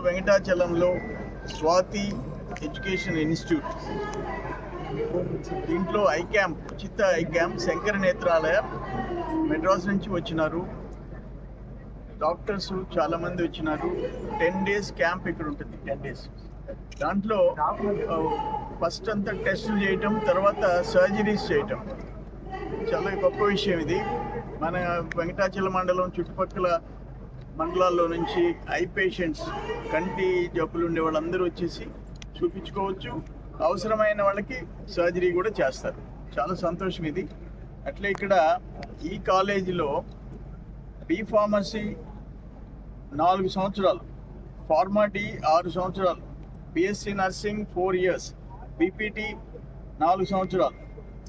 వెంకటాచలంలో Swathi education institute. దీంట్లో eye camp ఉచిత eye camp Shankara Nethralaya Madras నుంచి వచ్చినారు. డాక్టర్స్ చాలామంది వచ్చినారు. టెన్ డేస్ క్యాంప్ ఇక్కడ ఉంటుంది టెన్ డేస్. దాంట్లో ఫస్ట్ అంతా టెస్టులు చేయటం తర్వాత సర్జరీస్ చేయటం. చాలా గొప్ప విషయం ఇది. మన వెంకటాచల మండలం చుట్టుపక్కల మండలాల్లో నుంచి ఐ పేషెంట్స్ కంటి జబ్బులు ఉండే వాళ్ళందరూ వచ్చేసి చూపించుకోవచ్చు. అవసరమైన వాళ్ళకి సర్జరీ కూడా చేస్తారు. చాలా సంతోషం ఇది. అట్లే ఇక్కడ ఈ కాలేజీలో బీ ఫార్మసీ నాలుగు సంవత్సరాలు ఫార్మాటీ ఆరు సంవత్సరాలు BSc nursing four years BPT నాలుగు సంవత్సరాలు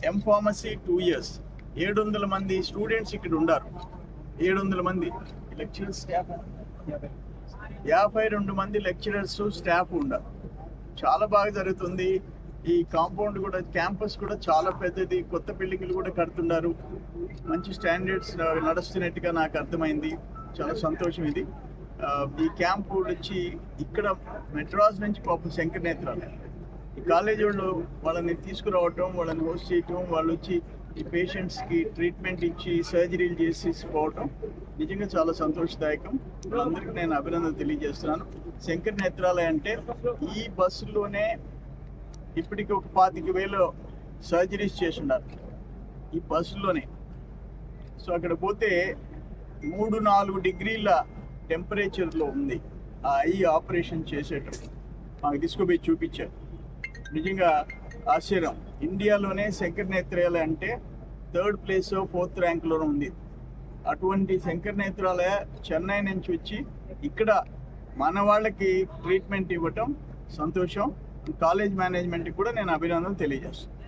ఎం ఫార్మసీ టూ ఇయర్స్. ఏడు వందల మంది స్టూడెంట్స్ ఇక్కడ ఉండారు. ఏడు వందల మంది. లెక్చరర్ స్టాఫ్ యాభై రెండు మంది లెక్చరర్స్ స్టాఫ్ ఉండారు చాలా బాగా జరుగుతుంది. ఈ కాంపౌండ్ కూడా క్యాంపస్ కూడా చాలా పెద్దది. కొత్త బిల్డింగ్లు కూడా కడుతున్నారు. మంచి స్టాండర్డ్స్ నడుస్తున్నట్టుగా నాకు అర్థమైంది. చాలా సంతోషం ఇది. ఈ క్యాంప్ వచ్చి ఇక్కడ మెడ్రాస్ నుంచి పాపం శంకర్ నేత్రాలు ఈ కాలేజీ వాళ్ళు వాళ్ళని తీసుకురావటం వాళ్ళని హోస్ట్ చేయటం వాళ్ళు వచ్చి ఈ పేషెంట్స్కి ట్రీట్మెంట్ ఇచ్చి సర్జరీలు చేసి పోవటం నిజంగా చాలా సంతోషదాయకం. అందరికీ నేను అభినందనలు తెలియజేస్తున్నాను. శంకర్ నేత్రాలయ అంటే ఈ బస్సులోనే ఇప్పటికి ఒక పాతిక వేలు సర్జరీస్ చేసి ఉన్నారు ఈ బస్సులోనే. సో అక్కడ పోతే మూడు నాలుగు డిగ్రీల టెంపరేచర్లో ఉంది ఆ ఐ ఆపరేషన్ చేసేటప్పుడు. మాకు తీసుకుపోయి చూపించారు. నిజంగా ఆశ్చర్యం. ఇండియాలోనే శంకర్ నేత్రాలయ అంటే థర్డ్ ప్లేస్ ఫోర్త్ ర్యాంక్లో ఉంది. అటువంటి శంకర్ నేత్రాలయ చెన్నై నుంచి వచ్చి ఇక్కడ మన వాళ్ళకి ట్రీట్మెంట్ ఇవ్వటం సంతోషం. కాలేజ్ మేనేజ్మెంట్కి కూడా నేను అభినందనలు తెలియజేస్తాను